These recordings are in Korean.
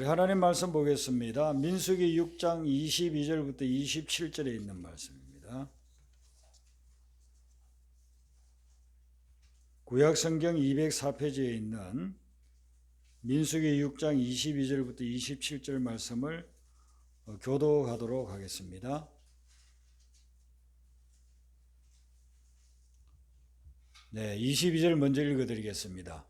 우리 하나님 말씀 보겠습니다. 민수기 6장 22절부터 27절에 있는 말씀입니다. 구약 성경 204페이지에 있는 민수기 6장 22절부터 27절 말씀을 어, 교도하도록 하겠습니다. 네, 22절 먼저 읽어 드리겠습니다.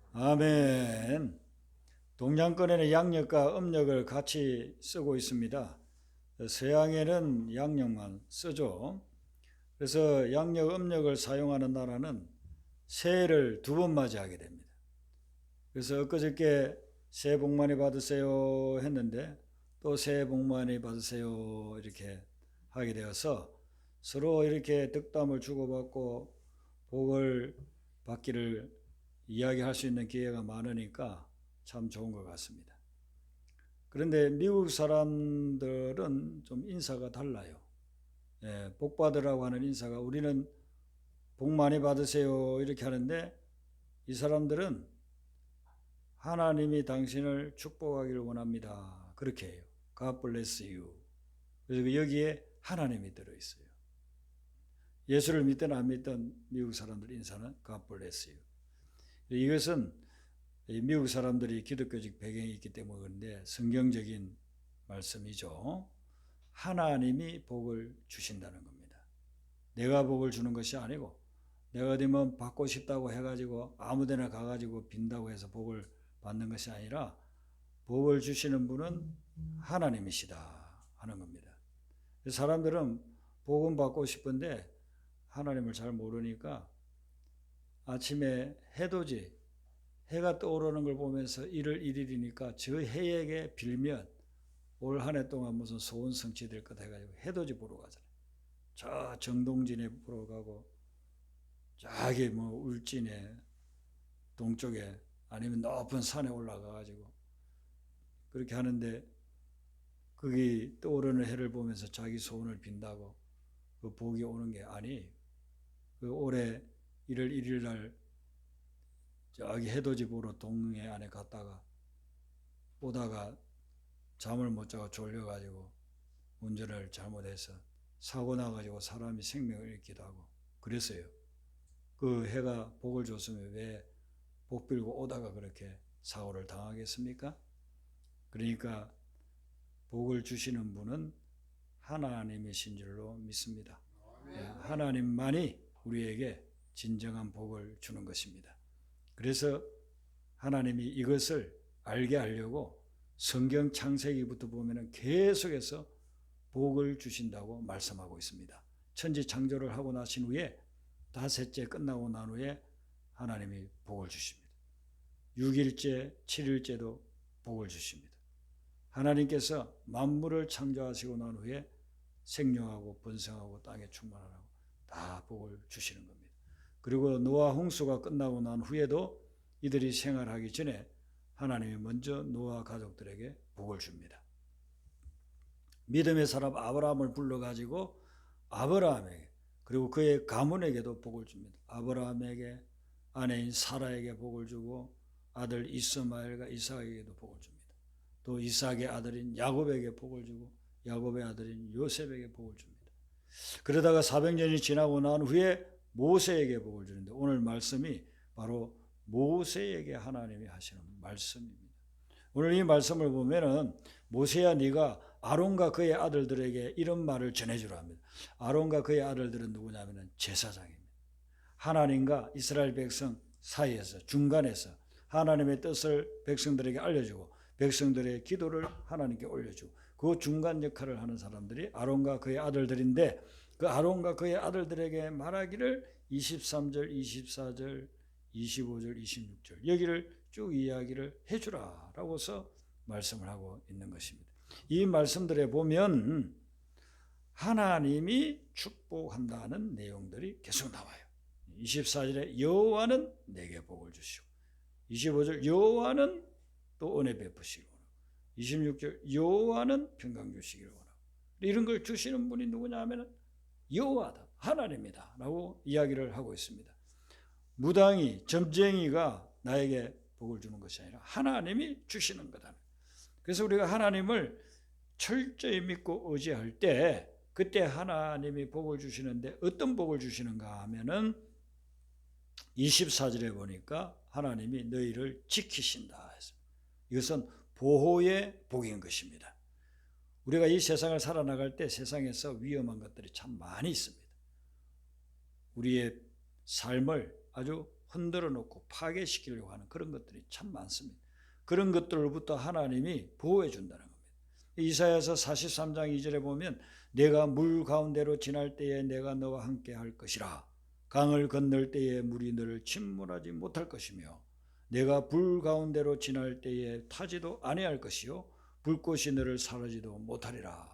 아멘. 동양권에는 양력과 음력을 같이 쓰고 있습니다. 서양에는 양력만 쓰죠. 그래서 양력, 음력을 사용하는 나라는 새해를 두 번 맞이하게 됩니다. 그래서 엊그저께 새해 복 많이 받으세요 했는데 또 새해 복 많이 받으세요 이렇게 하게 되어서 서로 이렇게 덕담을 주고받고 복을 받기를 이야기할 수 있는 기회가 많으니까 참 좋은 것 같습니다. 그런데 미국 사람들은 좀 인사가 달라요. 예, 복 받으라고 하는 인사가 우리는 복 많이 받으세요 이렇게 하는데 이 사람들은 하나님이 당신을 축복하기를 원합니다. 그렇게 해요. God bless you. 그래서 그 여기에 하나님이 들어 있어요. 예수를 믿든 안 믿든 미국 사람들 인사는 God bless you. 이것은 이 미국 사람들이 기독교적 배경이 있기 때문에 그런데 성경적인 말씀이죠. 하나님이 복을 주신다는 겁니다. 내가 복을 주는 것이 아니고 내가 어디면 받고 싶다고 해가지고 아무데나 가가지고 빈다고 해서 복을 받는 것이 아니라 복을 주시는 분은 하나님이시다 하는 겁니다. 사람들은 복은 받고 싶은데 하나님을 잘 모르니까 아침에 해돋이 해가 떠오르는 걸 보면서 1월 1일이니까 저 해에게 빌면 올 한 해 동안 무슨 소원 성취될 것 해가지고 해돋이 보러 가잖아요. 저 정동진에 보러 가고 저기 뭐 울진에 동쪽에 아니면 높은 산에 올라가 가지고 그렇게 하는데 거기 떠오르는 해를 보면서 자기 소원을 빈다고 그 복이 오는 게 아니 그 올해 1월 1일 날 저기 해돋이 보러 동해 안에 갔다가 오다가 잠을 못 자고 졸려가지고 운전을 잘못해서 사고 나가지고 사람이 생명을 잃기도 하고 그랬어요. 그 해가 복을 줬으면 왜 복 빌고 오다가 그렇게 사고를 당하겠습니까? 그러니까 복을 주시는 분은 하나님이신 줄로 믿습니다. 예, 하나님만이 우리에게 진정한 복을 주는 것입니다. 그래서 하나님이 이것을 알게 하려고 성경 창세기부터 보면은 계속해서 복을 주신다고 말씀하고 있습니다. 천지 창조를 하고 나신 후에 다섯째 끝나고 난 후에 하나님이 복을 주십니다. 6일째, 7일째도 복을 주십니다. 하나님께서 만물을 창조하시고 난 후에 생명하고 번성하고 땅에 충만하라고 다 복을 주시는 겁니다. 그리고 노아 홍수가 끝나고 난 후에도 이들이 생활하기 전에 하나님이 먼저 노아 가족들에게 복을 줍니다. 믿음의 사람 아브라함을 불러가지고 아브라함에게 그리고 그의 가문에게도 복을 줍니다. 아브라함에게 아내인 사라에게 복을 주고 아들 이스마엘과 이삭에게도 복을 줍니다. 또 이삭의 아들인 야곱에게 복을 주고 야곱의 아들인 요셉에게 복을 줍니다. 그러다가 400년이 지나고 난 후에 모세에게 복을 주는데 오늘 말씀이 바로 모세에게 하나님이 하시는 말씀입니다. 오늘 이 말씀을 보면은 모세야 네가 아론과 그의 아들들에게 이런 말을 전해주라 합니다. 아론과 그의 아들들은 누구냐면은 제사장입니다. 하나님과 이스라엘 백성 사이에서 중간에서 하나님의 뜻을 백성들에게 알려주고 백성들의 기도를 하나님께 올려주고 그 중간 역할을 하는 사람들이 아론과 그의 아들들인데 그 아론과 그의 아들들에게 말하기를 23절, 24절, 25절, 26절 여기를 쭉 이야기를 해주라라고서 말씀을 하고 있는 것입니다. 이 말씀들에 보면 하나님이 축복한다는 내용들이 계속 나와요. 24절에 여호와는 내게 복을 주시고 25절 여호와는 또 은혜 베푸시고 26절 여호와는 평강 주시기를 원하고 이런 걸 주시는 분이 누구냐 하면 여호와다 하나님이다 라고 이야기를 하고 있습니다. 무당이 점쟁이가 나에게 복을 주는 것이 아니라 하나님이 주시는 거다. 그래서 우리가 하나님을 철저히 믿고 의지할 때 그때 하나님이 복을 주시는데 어떤 복을 주시는가 하면은 24절에 보니까 하나님이 너희를 지키신다 해서 이것은 보호의 복인 것입니다. 우리가 이 세상을 살아나갈 때 세상에서 위험한 것들이 참 많이 있습니다. 우리의 삶을 아주 흔들어 놓고 파괴시키려고 하는 그런 것들이 참 많습니다. 그런 것들로부터 하나님이 보호해 준다는 겁니다. 이사야서 43장 2절에 보면 내가 물 가운데로 지날 때에 내가 너와 함께 할 것이라 강을 건널 때에 물이 너를 침몰하지 못할 것이며 내가 불 가운데로 지날 때에 타지도 아니할 것이요 불꽃이 너를 사르지도 못하리라.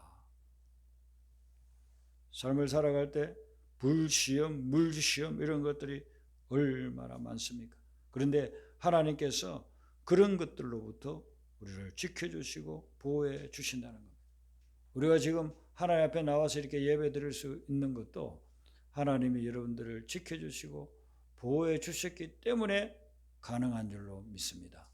삶을 살아갈 때 불시험, 물시험 이런 것들이 얼마나 많습니까? 그런데 하나님께서 그런 것들로부터 우리를 지켜주시고 보호해 주신다는 겁니다. 우리가 지금 하나님 앞에 나와서 이렇게 예배 드릴 수 있는 것도 하나님이 여러분들을 지켜주시고 보호해 주셨기 때문에 가능한 줄로 믿습니다.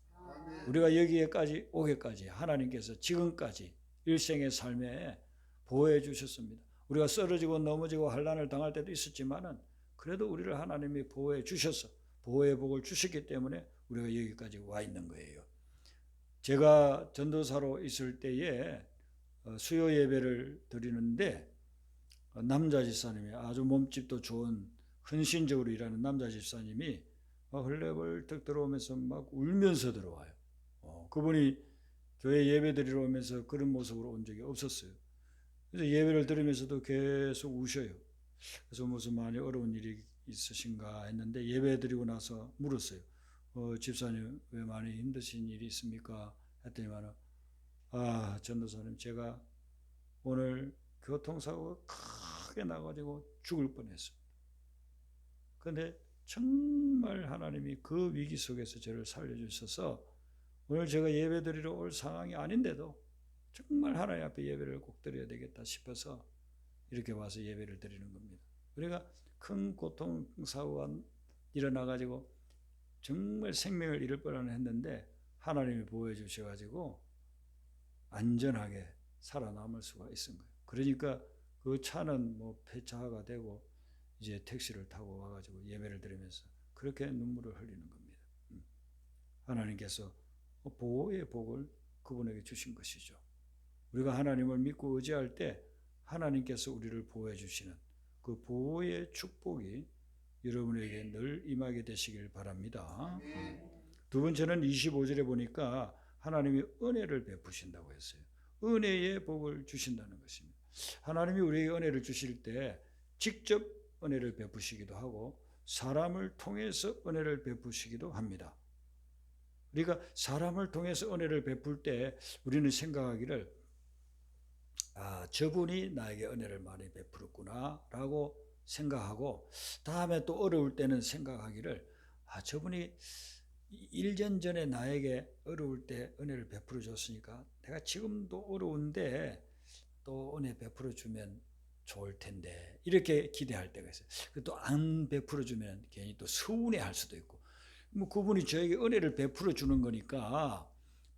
우리가 여기에까지 오게까지 하나님께서 지금까지 일생의 삶에 보호해 주셨습니다. 우리가 쓰러지고 넘어지고 환란을 당할 때도 있었지만은 그래도 우리를 하나님이 보호해 주셔서 보호의 복을 주셨기 때문에 우리가 여기까지 와 있는 거예요. 제가 전도사로 있을 때에 어, 수요 예배를 드리는데 어, 남자 집사님이 아주 몸집도 좋은 헌신적으로 일하는 남자 집사님이 헐레벌떡 들어오면서 막 울면서 들어와요. 어, 그분이 교회 예배 드리러 오면서 그런 모습으로 온 적이 없었어요. 그래서 예배를 들으면서도 계속 우셔요. 그래서 무슨 많이 어려운 일이 있으신가 했는데 예배 드리고 나서 물었어요. 어, 집사님 왜 많이 힘드신 일이 있습니까? 했더니만 아 전도사님 제가 오늘 교통사고가 크게 나가지고 죽을 뻔했습니다. 그런데 정말 하나님이 그 위기 속에서 저를 살려주셔서 오늘 제가 예배 드리러 올 상황이 아닌데도 정말 하나님 앞에 예배를 꼭 드려야 되겠다 싶어서 이렇게 와서 예배를 드리는 겁니다. 우리가 큰 고통 사고가 일어나 가지고 정말 생명을 잃을 뻔한 했는데 하나님이 보호해 주셔 가지고 안전하게 살아남을 수가 있은 거예요. 그러니까 그 차는 뭐 폐차가 되고 이제 택시를 타고 와가지고 예배를 드리면서 그렇게 눈물을 흘리는 겁니다. 음. 하나님께서 보호의 복을 그분에게 주신 것이죠. 우리가 하나님을 믿고 의지할 때 하나님께서 우리를 보호해 주시는 그 보호의 축복이 여러분에게 늘 임하게 되시길 바랍니다. 음. 두 번째는 25절에 보니까 하나님이 은혜를 베푸신다고 했어요. 은혜의 복을 주신다는 것입니다. 하나님이 우리에게 은혜를 주실 때 직접 은혜를 베푸시기도 하고 사람을 통해서 은혜를 베푸시기도 합니다. 우리가 사람을 통해서 은혜를 베풀 때 우리는 생각하기를 아, 저분이 나에게 은혜를 많이 베풀었구나라고 생각하고 다음에 또 어려울 때는 생각하기를 아, 저분이 1년 전에 나에게 어려울 때 은혜를 베풀어 줬으니까 내가 지금도 어려운데 또 은혜 베풀어 주면 좋을 텐데 이렇게 기대할 때가 있어요. 또 안 베풀어 주면 괜히 또 서운해 할 수도 있고 뭐 그분이 저에게 은혜를 베풀어 주는 거니까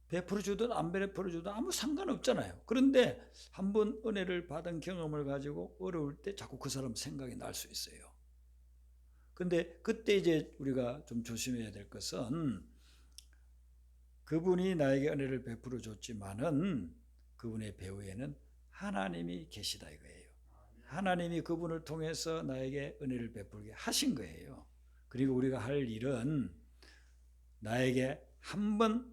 베풀어 주든 안 베풀어 주든 아무 상관없잖아요. 그런데 한 번 은혜를 받은 경험을 가지고 어려울 때 자꾸 그 사람 생각이 날 수 있어요. 근데 그때 이제 우리가 좀 조심해야 될 것은 그분이 나에게 은혜를 베풀어 줬지만은 그분의 배후에는 하나님이 계시다 이거예요. 하나님이 그분을 통해서 나에게 은혜를 베풀게 하신 거예요. 그리고 우리가 할 일은 나에게 한 번,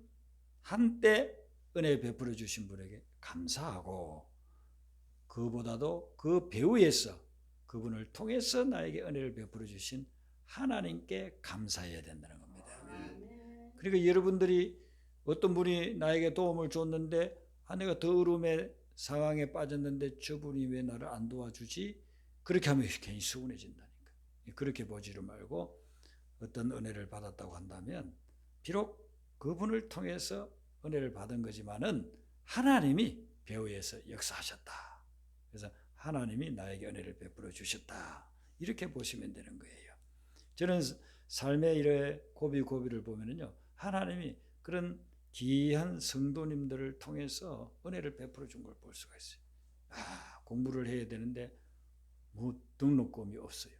한때 은혜 베풀어 주신 분에게 감사하고 그보다도 그 배후에서 그분을 통해서 나에게 은혜를 베풀어 주신 하나님께 감사해야 된다는 겁니다. 그러니까 여러분들이 어떤 분이 나에게 도움을 줬는데 아 내가 더러움의 상황에 빠졌는데 저분이 왜 나를 안 도와주지? 그렇게 하면 괜히 서운해진다니까. 그렇게 보지를 말고 어떤 은혜를 받았다고 한다면 비록 그분을 통해서 은혜를 받은 거지만은 하나님이 배후에서 역사하셨다. 그래서 하나님이 나에게 은혜를 베풀어 주셨다. 이렇게 보시면 되는 거예요. 저는 삶의 일에 고비 고비를 보면은요. 하나님이 그런 귀한 성도님들을 통해서 은혜를 베풀어 준 걸 볼 수가 있어요. 아, 공부를 해야 되는데 뭐 등록금이 없어요.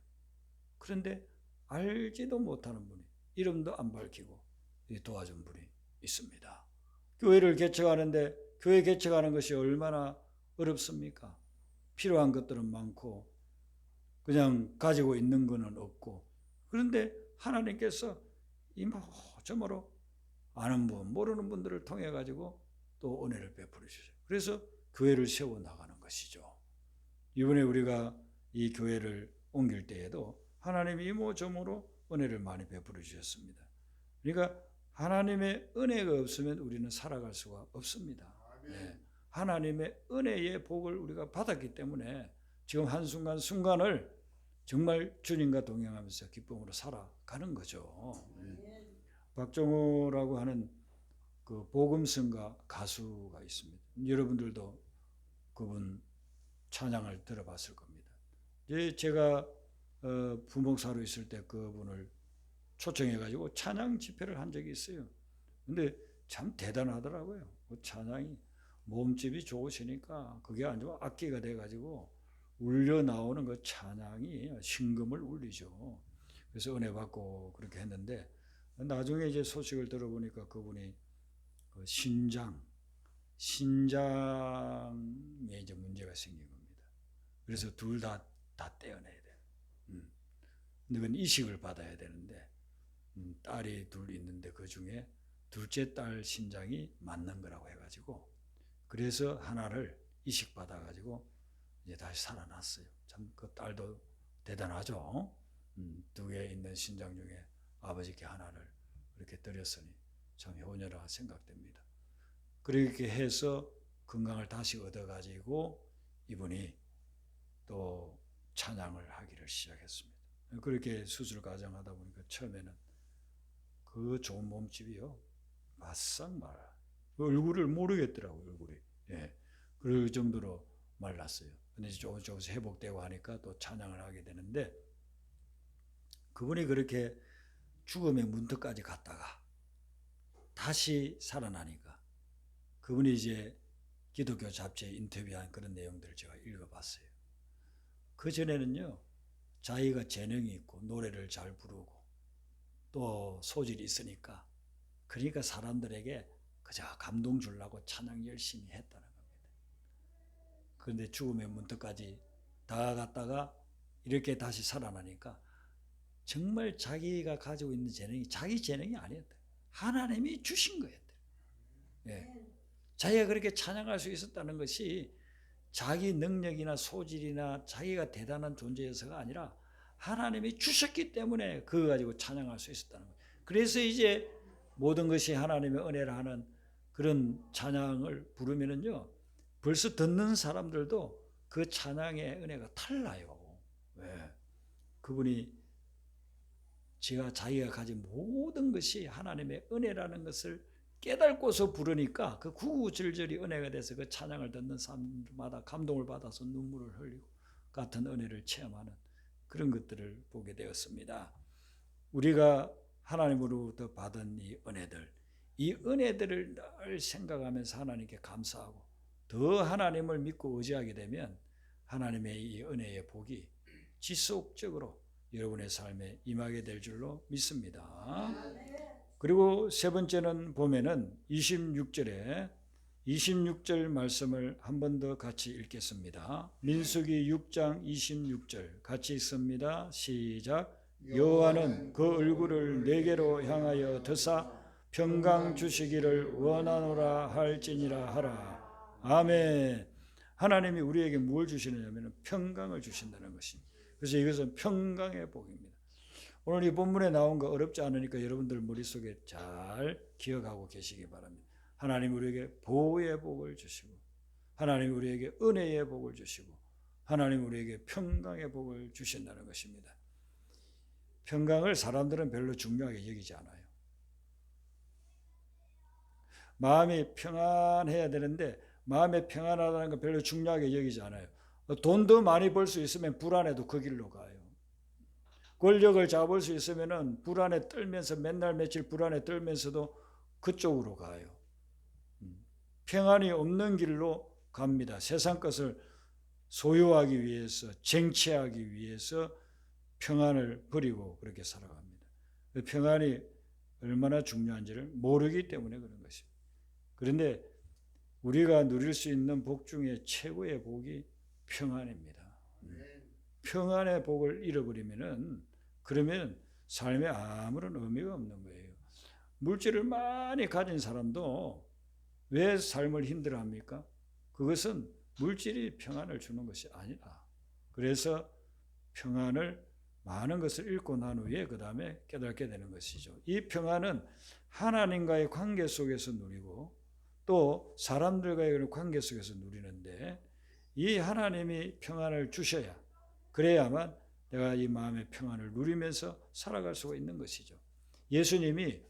그런데 알지도 못하는 분이 이름도 안 밝히고 도와준 분이 있습니다. 교회를 개척하는데 교회 개척하는 것이 얼마나 어렵습니까? 필요한 것들은 많고 그냥 가지고 있는 것은 없고 그런데 하나님께서 이모저모로 아는 분 모르는 분들을 통해 가지고 또 은혜를 주셔요. 그래서 교회를 세워 나가는 것이죠. 이번에 우리가 이 교회를 옮길 때에도 하나님이 이모저모로 은혜를 많이 베풀어 주셨습니다. 그러니까 하나님의 은혜가 없으면 우리는 살아갈 수가 없습니다. 네. 하나님의 은혜의 복을 우리가 받았기 때문에 지금 한순간 순간을 정말 주님과 동행하면서 기쁨으로 살아가는 거죠. 네. 박정호라고 하는 그 복음성가 가수가 있습니다. 여러분들도 그분 찬양을 들어봤을 겁니다. 제가 어, 부목사로 있을 때 그분을 초청해가지고 찬양 집회를 한 적이 있어요. 근데 참 대단하더라고요. 그 찬양이 몸집이 좋으시니까 그게 아니고 악기가 돼가지고 울려 나오는 그 찬양이 신금을 울리죠. 그래서 은혜 받고 그렇게 했는데 나중에 이제 소식을 들어보니까 그분이 그 신장, 신장에 이제 문제가 생긴 겁니다. 그래서 둘 다 다 떼어내야 돼. 음. 근데 그건 이식을 받아야 되는데 음, 딸이 둘 있는데 그 중에 둘째 딸 신장이 맞는 거라고 해가지고 그래서 하나를 이식 받아 가지고 이제 다시 살아났어요. 참 그 딸도 대단하죠. 음, 두개 있는 신장 중에 아버지께 하나를 이렇게 드렸으니 참 효녀라 생각됩니다. 그렇게 해서 건강을 다시 얻어가지고 이분이 또 찬양을 하기를 시작했습니다. 그렇게 수술 과정하다 보니까 처음에는 그 좋은 몸집이요 바싹 말아 얼굴을 모르겠더라고요 얼굴이 예. 그 정도로 말랐어요. 근데 조금 조금씩 회복되고 하니까 또 찬양을 하게 되는데 그분이 그렇게 죽음의 문턱까지 갔다가 다시 살아나니까 그분이 이제 기독교 잡지에 인터뷰한 그런 내용들을 제가 읽어봤어요. 그 전에는요 자기가 재능이 있고 노래를 잘 부르고 또 소질이 있으니까 그러니까 사람들에게 그저 감동 주려고 찬양 열심히 했다는 겁니다. 그런데 죽음의 문턱까지 다가갔다가 이렇게 다시 살아나니까 정말 자기가 가지고 있는 재능이 자기 재능이 아니었다. 하나님이 주신 거였다. 예. 자기가 그렇게 찬양할 수 있었다는 것이 자기 능력이나 소질이나 자기가 대단한 존재여서가 아니라 하나님이 주셨기 때문에 그거 가지고 찬양할 수 있었다는 거예요. 그래서 이제 모든 것이 하나님의 은혜라 하는 그런 찬양을 부르면은요, 벌써 듣는 사람들도 그 찬양의 은혜가 달라요. 왜? 그분이 제가 자기가 가진 모든 것이 하나님의 은혜라는 것을 깨닫고서 부르니까 그 구구절절이 은혜가 돼서 그 찬양을 듣는 사람마다 감동을 받아서 눈물을 흘리고 같은 은혜를 체험하는 그런 것들을 보게 되었습니다. 우리가 하나님으로부터 받은 이 은혜들, 이 은혜들을 늘 생각하면서 하나님께 감사하고 더 하나님을 믿고 의지하게 되면 하나님의 이 은혜의 복이 지속적으로 여러분의 삶에 임하게 될 줄로 믿습니다. 그리고 세 번째는 보면은 26절에 26절 말씀을 한 번 더 같이 읽겠습니다. 민수기 6장 26절 같이 읽습니다. 시작. 여호와는 그 얼굴을 내게로 향하여 드사 평강 주시기를 원하노라 할지니라 하라. 아멘. 하나님이 우리에게 뭘 주시느냐면 평강을 주신다는 것입니다. 그래서 이것은 평강의 복입니다. 오늘 이 본문에 나온 거 어렵지 않으니까 여러분들 머릿속에 잘 기억하고 계시기 바랍니다. 하나님 우리에게 보호의 복을 주시고 하나님 우리에게 은혜의 복을 주시고 하나님 우리에게 평강의 복을 주신다는 것입니다. 평강을 사람들은 별로 중요하게 여기지 않아요. 마음이 평안해야 되는데 마음이 평안하다는 거 별로 중요하게 여기지 않아요. 돈도 많이 벌 수 있으면 불안해도 그 길로 가요. 권력을 잡을 수 있으면은 불안에 떨면서 맨날 며칠 불안에 떨면서도 그쪽으로 가요. 음. 평안이 없는 길로 갑니다. 세상 것을 소유하기 위해서 쟁취하기 위해서 평안을 버리고 그렇게 살아갑니다. 그 평안이 얼마나 중요한지를 모르기 때문에 그런 것입니다. 그런데 우리가 누릴 수 있는 복 중에 최고의 복이 평안입니다. 평안의 복을 잃어버리면은 그러면 삶에 아무런 의미가 없는 거예요. 물질을 많이 가진 사람도 왜 삶을 힘들어 합니까? 그것은 물질이 평안을 주는 것이 아니다. 그래서 평안을 많은 것을 읽고 난 후에 그 다음에 깨닫게 되는 것이죠. 이 평안은 하나님과의 관계 속에서 누리고 또 사람들과의 관계 속에서 누리는데 이 하나님이 평안을 주셔야 그래야만 내가 이 마음의 평안을 누리면서 살아갈 수가 있는 것이죠. 예수님이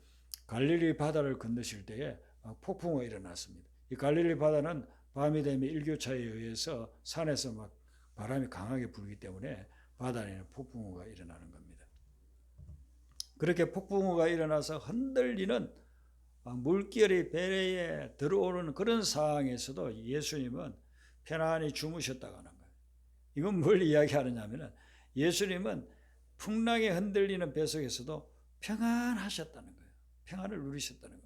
갈릴리 바다를 건너실 때에 폭풍우가 일어났습니다. 이 갈릴리 바다는 밤이 되면 일교차에 의해서 산에서 막 바람이 강하게 불기 때문에 바다에는 폭풍우가 일어나는 겁니다. 그렇게 폭풍우가 일어나서 흔들리는 물결이 배에 들어오는 그런 상황에서도 예수님은 편안히 주무셨다고 하는 거예요. 이건 뭘 이야기하느냐면은 예수님은 풍랑에 흔들리는 배 속에서도 평안하셨다는 거예요. 평안을 누리셨다는 겁니다.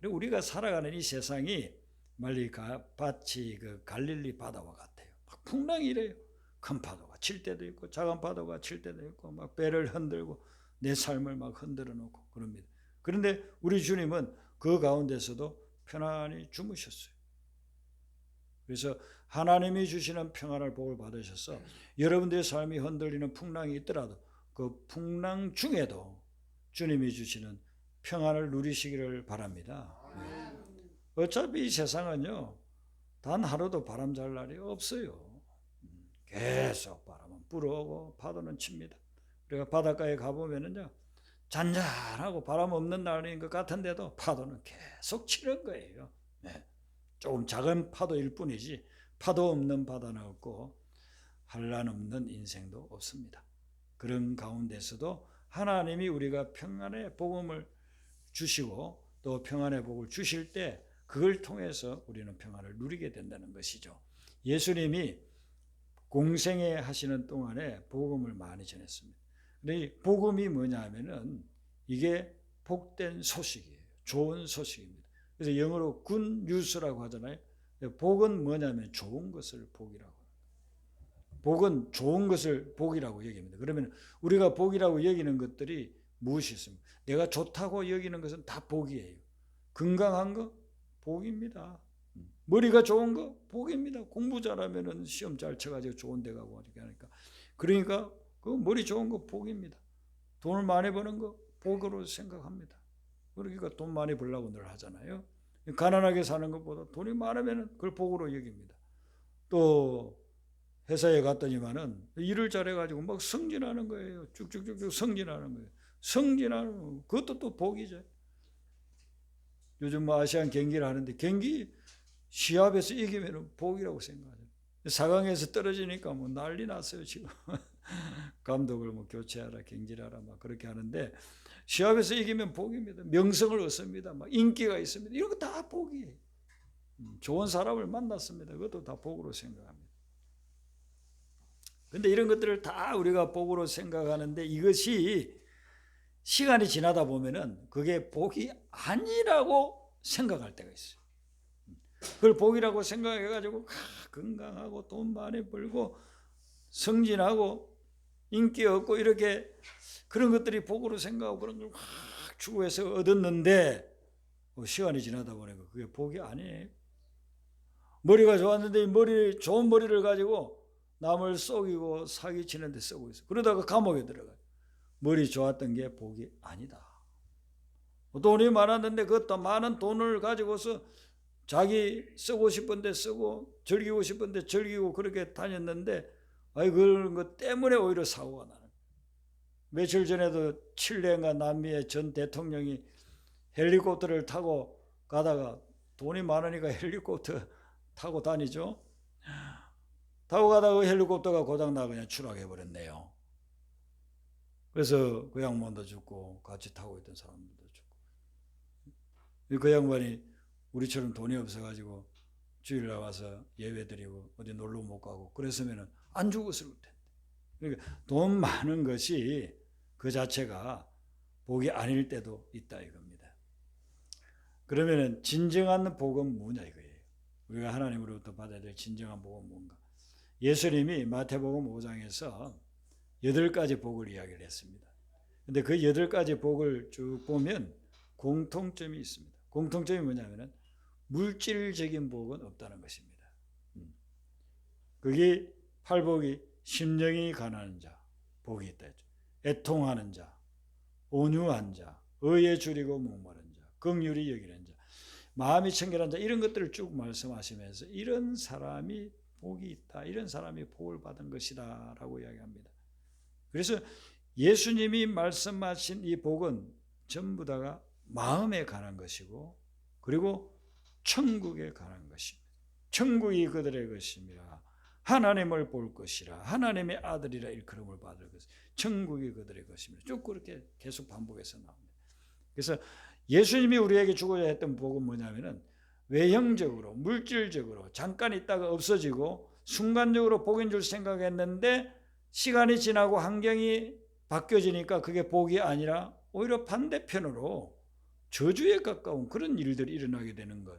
그리고 우리가 살아가는 이 세상이 말리 마치 그 갈릴리 바다와 같아요. 막 풍랑이 이래요. 큰 파도가 칠 때도 있고 작은 파도가 칠 때도 있고 막 배를 흔들고 내 삶을 막 흔들어 놓고 그럽니다. 그런데 우리 주님은 그 가운데서도 편안히 주무셨어요. 그래서 하나님이 주시는 평안을 복을 받으셔서 여러분들의 삶이 흔들리는 풍랑이 있더라도 그 풍랑 중에도 주님이 주시는 평안을 누리시기를 바랍니다. 어차피 이 세상은요, 단 하루도 바람 잘 날이 없어요. 계속 바람은 불어오고 파도는 칩니다. 우리가 바닷가에 가보면은요, 잔잔하고 바람 없는 날인 것 같은데도 파도는 계속 치는 거예요. 네. 조금 작은 파도일 뿐이지 파도 없는 바다는 없고 한란 없는 인생도 없습니다. 그런 가운데서도 하나님이 우리가 평안의 복음을 주시고 또 평안의 복을 주실 때 그걸 통해서 우리는 평안을 누리게 된다는 것이죠. 예수님이 공생에 하시는 동안에 복음을 많이 전했습니다. 근데 이 복음이 뭐냐 하면은 이게 복된 소식이에요. 좋은 소식입니다. 그래서 영어로 군 뉴스라고 하잖아요. 복은 뭐냐면 좋은 것을 복이라고. 복은 좋은 것을 복이라고 여깁니다. 그러면 우리가 복이라고 여기는 것들이 무엇이 있습니까? 내가 좋다고 여기는 것은 다 복이에요. 건강한 거 복입니다. 머리가 좋은 거 복입니다. 공부 잘하면은 시험 잘 쳐가지고 좋은 데 가고 이렇게 하니까 그러니까 그 머리 좋은 거 복입니다. 돈을 많이 버는 거 복으로 생각합니다. 그러니까 돈 많이 벌라고 늘 하잖아요. 가난하게 사는 것보다 돈이 많으면 그걸 복으로 여깁니다. 또 회사에 갔더니만은 일을 잘해가지고 막 승진하는 거예요. 쭉쭉쭉쭉 승진하는 거예요. 승진하는 거, 그것도 또 복이죠. 요즘 뭐 아시안 경기를 하는데 경기 시합에서 이기면 복이라고 생각하죠. 4강에서 떨어지니까 뭐 난리 났어요 지금. 감독을 뭐 교체하라, 경질하라 막 그렇게 하는데 시합에서 이기면 복입니다. 명성을 얻습니다. 막 인기가 있습니다. 이런 거 다 복이에요. 음, 좋은 사람을 만났습니다. 그것도 다 복으로 생각합니다. 근데 이런 것들을 다 우리가 복으로 생각하는데 이것이 시간이 지나다 보면은 그게 복이 아니라고 생각할 때가 있어요. 그걸 복이라고 생각해가지고 아, 건강하고 돈 많이 벌고 승진하고 인기 얻고 이렇게 그런 것들이 복으로 생각하고 그런 걸막 추구해서 얻었는데 뭐 시간이 지나다 보니까 그게 복이 아니에요. 머리가 좋았는데 머리 좋은 머리를 가지고 남을 속이고 사기치는 데 쓰고 있어. 그러다가 감옥에 들어가. 머리 좋았던 게 복이 아니다. 돈이 많았는데 그것도 많은 돈을 가지고서 자기 쓰고 싶은데 쓰고 즐기고 싶은데 즐기고 그렇게 다녔는데 아이 그런 것 때문에 오히려 사고가 나는. 며칠 전에도 칠레인가 남미의 전 대통령이 헬리콥터를 타고 가다가 돈이 많으니까 헬리콥터 타고 다니죠. 타고 가다가 그 헬리콥터가 고장나 그냥 추락해 버렸네요. 그래서 그 양반도 죽고 같이 타고 있던 사람들도 죽고 그 양반이 우리처럼 돈이 없어가지고 주일 나가서 예배 드리고 어디 놀러 못 가고 그랬으면은 안 죽었을 텐데. 그러니까 돈 많은 것이 그 자체가 복이 아닐 때도 있다 이겁니다. 그러면은 진정한 복은 뭐냐 이거예요. 우리가 하나님으로부터 받아야 될 진정한 복은 뭔가? 예수님이 마태복음 5장에서 여덟 가지 복을 이야기를 했습니다. 근데 그 여덟 가지 복을 쭉 보면 공통점이 있습니다. 공통점이 뭐냐면은 물질적인 복은 없다는 것입니다. 음. 그게 팔복이 심령이 가난한 자 복이 있다 했죠. 애통하는 자, 온유한 자, 의에 줄이고 목마른 자, 긍휼히 여기는 자, 마음이 청결한 자 이런 것들을 쭉 말씀하시면서 이런 사람이 복이 있다. 이런 사람이 복을 받은 것이다라고 이야기합니다. 그래서 예수님이 말씀하신 이 복은 전부 다가 마음에 관한 것이고 그리고 천국에 관한 것입니다. 천국이 그들의 것입니다. 하나님을 볼 것이라 하나님의 아들이라 일컬음을 받을 것. 천국이 그들의 것입니다. 쭉 그렇게 계속 반복해서 나옵니다. 그래서 예수님이 우리에게 주고자 했던 복은 뭐냐면은 외형적으로 물질적으로 잠깐 있다가 없어지고 순간적으로 복인 줄 생각했는데 시간이 지나고 환경이 바뀌어지니까 그게 복이 아니라 오히려 반대편으로 저주에 가까운 그런 일들이 일어나게 되는 것.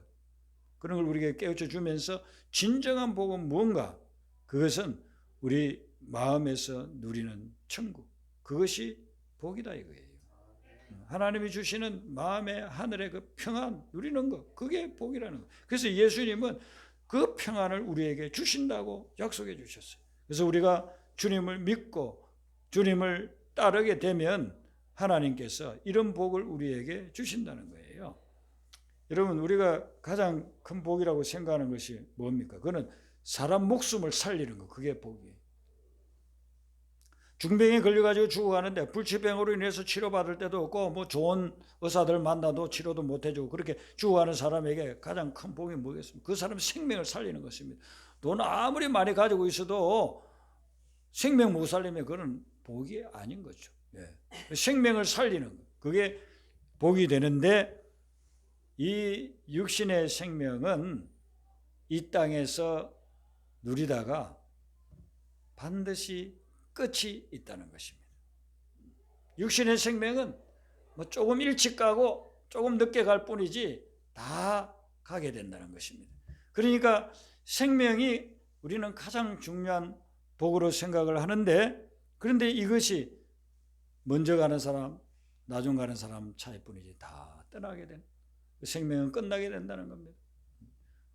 그런 걸 우리에게 깨우쳐 주면서 진정한 복은 무언가? 그것은 우리 마음에서 누리는 천국. 그것이 복이다 이거예요. 하나님이 주시는 마음의 하늘의 그 평안 누리는 것. 그게 복이라는 것. 그래서 예수님은 그 평안을 우리에게 주신다고 약속해 주셨어요. 그래서 우리가 주님을 믿고 주님을 따르게 되면 하나님께서 이런 복을 우리에게 주신다는 거예요. 여러분, 우리가 가장 큰 복이라고 생각하는 것이 뭡니까? 그거는 사람 목숨을 살리는 거. 그게 복이에요. 중병에 걸려가지고 죽어가는데 불치병으로 인해서 치료받을 때도 없고 뭐 좋은 의사들 만나도 치료도 못 해주고 그렇게 죽어가는 사람에게 가장 큰 복이 뭐겠습니까? 그 사람 생명을 살리는 것입니다. 돈 아무리 많이 가지고 있어도 생명 못 살리면 그건 복이 아닌 거죠. 예. 생명을 살리는 것. 그게 복이 되는데 이 육신의 생명은 이 땅에서 누리다가 반드시 끝이 있다는 것입니다. 육신의 생명은 뭐 조금 일찍 가고 조금 늦게 갈 뿐이지 다 가게 된다는 것입니다. 그러니까 생명이 우리는 가장 중요한 복으로 생각을 하는데 그런데 이것이 먼저 가는 사람, 나중 가는 사람 차이뿐이지 다 떠나게 된 생명은 끝나게 된다는 겁니다.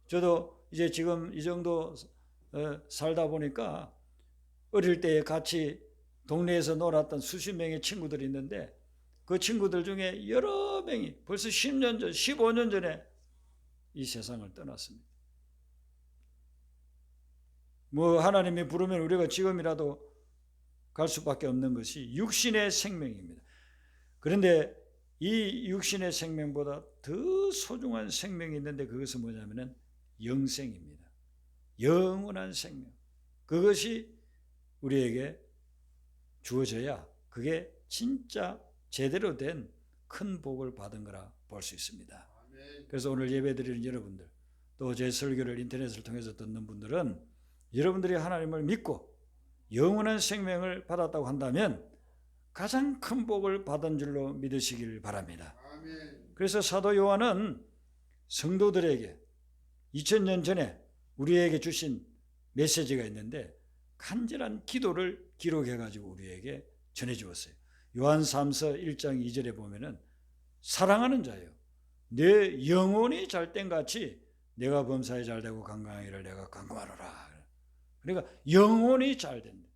저도 이제 지금 이 정도 어, 살다 보니까 어릴 때 같이 동네에서 놀았던 수십 명의 친구들이 있는데 그 친구들 중에 여러 명이 벌써 10년 전, 15년 전에 이 세상을 떠났습니다. 뭐 하나님이 부르면 우리가 지금이라도 갈 수밖에 없는 것이 육신의 생명입니다. 그런데 이 육신의 생명보다 더 소중한 생명이 있는데 그것은 뭐냐면은 영생입니다. 영원한 생명. 그것이 우리에게 주어져야 그게 진짜 제대로 된 큰 복을 받은 거라 볼 수 있습니다. 그래서 오늘 예배 드리는 여러분들 또 제 설교를 인터넷을 통해서 듣는 분들은 여러분들이 하나님을 믿고 영원한 생명을 받았다고 한다면 가장 큰 복을 받은 줄로 믿으시길 바랍니다. 그래서 사도 요한은 성도들에게 2000년 전에 우리에게 주신 메시지가 있는데 간절한 기도를 기록해 가지고 우리에게 전해 주었어요. 요한 3서 1장 2절에 보면은 사랑하는 자요. 내 영혼이 잘된 같이 내가 범사에 잘되고 건강하기를 내가 간구하노라. 그러니까 영혼이 잘 된다.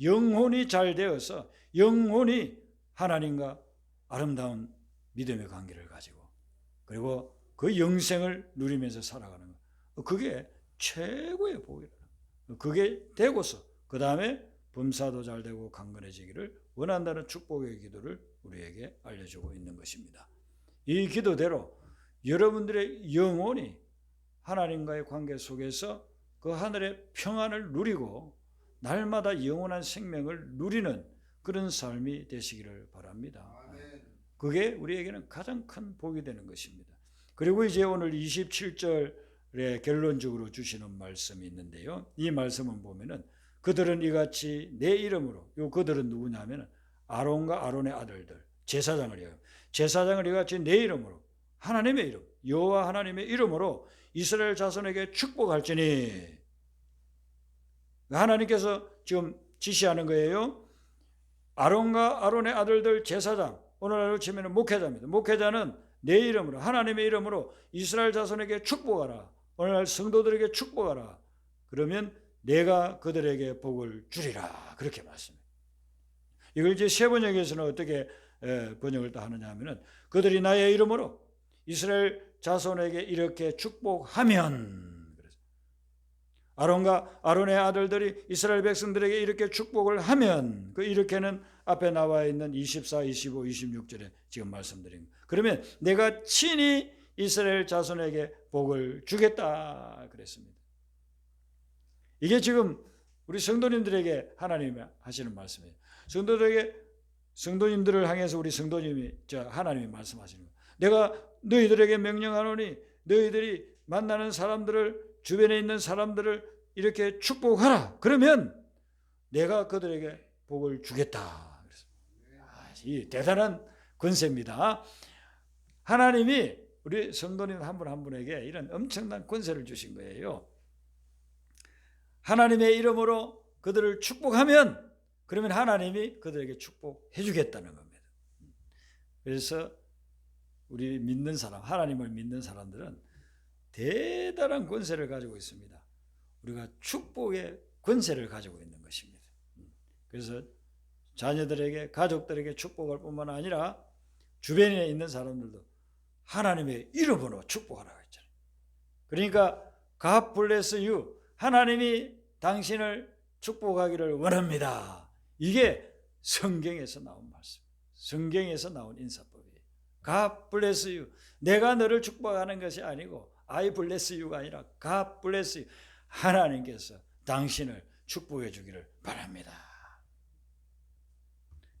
영혼이 잘 되어서 영혼이 하나님과 아름다운 믿음의 관계를 가지고 그리고 그 영생을 누리면서 살아가는 거. 그게 최고의 복이라. 그게 되고서 그 다음에 범사도 잘 되고 강건해지기를 원한다는 축복의 기도를 우리에게 알려주고 있는 것입니다. 이 기도대로 여러분들의 영혼이 하나님과의 관계 속에서 그 하늘의 평안을 누리고 날마다 영원한 생명을 누리는 그런 삶이 되시기를 바랍니다. 그게 우리에게는 가장 큰 복이 되는 것입니다. 그리고 이제 오늘 27절에 결론적으로 주시는 말씀이 있는데요. 이 말씀은 보면은 그들은 이같이 내 이름으로 요 그들은 누구냐면 아론과 아론의 아들들 제사장을 해요. 제사장을 이같이 내 이름으로 하나님의 이름 여호와 하나님의 이름으로 이스라엘 자손에게 축복할지니 하나님께서 지금 지시하는 거예요. 아론과 아론의 아들들 제사장 오늘날로 치면 목회자입니다. 목회자는 내 이름으로 하나님의 이름으로 이스라엘 자손에게 축복하라. 오늘날 성도들에게 축복하라. 그러면 내가 그들에게 복을 주리라. 그렇게 말씀합니다. 이걸 이제 세 번역에서는 어떻게 에, 번역을 또 하느냐 하면은 그들이 나의 이름으로 이스라엘 자손에게 이렇게 축복하면 아론과 아론의 아들들이 이스라엘 백성들에게 이렇게 축복을 하면 그 이렇게는 앞에 나와 있는 24, 25, 26절에 지금 말씀드린 거. 그러면 내가 친히 이스라엘 자손에게 복을 주겠다 그랬습니다. 이게 지금 우리 성도님들에게 하나님이 하시는 말씀이에요. 성도들에게 성도님들을 향해서 우리 성도님이 저 하나님이 말씀하시는 거예요. 내가 너희들에게 명령하노니 너희들이 만나는 사람들을 주변에 있는 사람들을 이렇게 축복하라. 그러면 내가 그들에게 복을 주겠다. 아, 이 대단한 권세입니다. 하나님이 우리 성도님 한분한 분에게 이런 엄청난 권세를 주신 거예요. 하나님의 이름으로 그들을 축복하면 그러면 하나님이 그들에게 축복해 주겠다는 겁니다. 그래서 우리 믿는 사람, 하나님을 믿는 사람들은 대단한 권세를 가지고 있습니다. 우리가 축복의 권세를 가지고 있는 것입니다. 그래서 자녀들에게, 가족들에게 축복할 뿐만 아니라 주변에 있는 사람들도 하나님의 이름으로 축복하라고 했잖아요. 그러니까 God bless you. 하나님이 당신을 축복하기를 원합니다. 이게 성경에서 나온 말씀. 성경에서 나온 인사법이에요. God bless you. 내가 너를 축복하는 것이 아니고 I bless you가 아니라 God bless you. 하나님께서 당신을 축복해 주기를 바랍니다.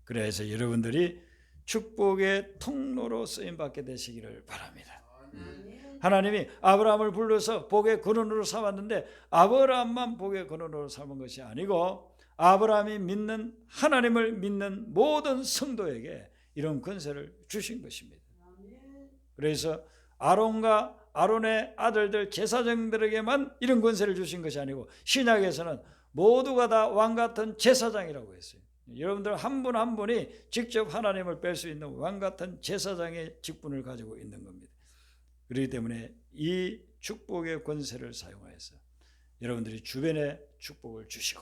그래서 여러분들이 축복의 통로로 쓰임 받게 되시기를 바랍니다. 하나님이 아브라함을 불러서 복의 근원으로 삼았는데 아브라함만 복의 근원으로 삼은 것이 아니고 아브라함이 믿는 하나님을 믿는 모든 성도에게 이런 권세를 주신 것입니다. 그래서 아론과 아론의 아들들 제사장들에게만 이런 권세를 주신 것이 아니고 신약에서는 모두가 다 왕 같은 제사장이라고 했어요. 여러분들 한 분한 분이 직접 하나님을 뵐수 있는 왕 같은 제사장의 직분을 가지고 있는 겁니다. 그렇기 때문에 이 축복의 권세를 사용하여서 여러분들이 주변에 축복을 주시고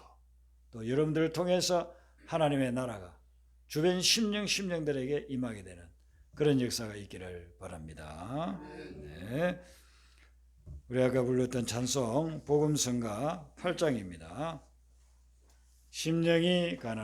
또 여러분들을 통해서 하나님의 나라가 주변 심령 심령들에게 임하게 되는 그런 역사가 있기를 바랍니다. 네. 우리 아까 불렀던 찬송 복음성가 8장입니다. 심령이 가난